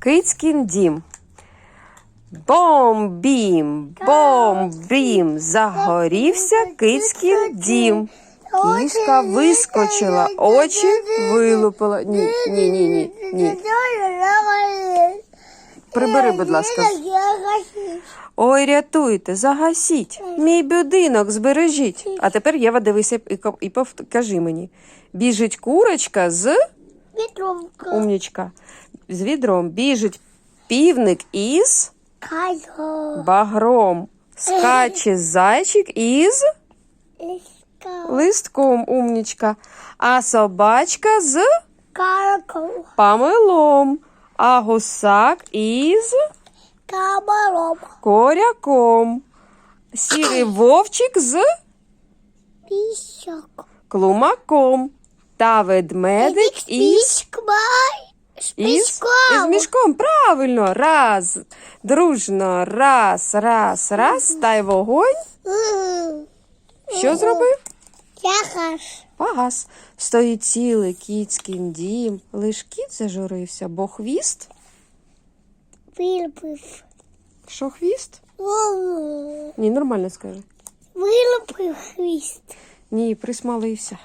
Кицькін дім. Бом-бім, бом-бім, загорівся кицькін дім. Кішка вискочила, очі вилупила. Ні, ні, ні, ні, ні. Прибери, будь ласка. Ой, рятуйте, загасіть. Мій будинок збережіть. А тепер Єва, дивися і кажи мені. Біжить курочка з умнічка. З відром біжить півник із багром. Скаче зайчик із листком, умнічка. А собачка з памелом. А гусак із коряком. Сірий вовчик з клумаком. Та ведмедик із. З із, із мішком. Правильно. Раз. Дружно. Раз, раз, раз. Та й вогонь. Що зробив? Яхаш. Погас. Стоїть цілий кіцькін дім. Лиш кіт зажурився, бо хвіст. Вилупив. Що хвіст? Ні, нормально скажи. Вилупив хвіст. Ні, присмалився.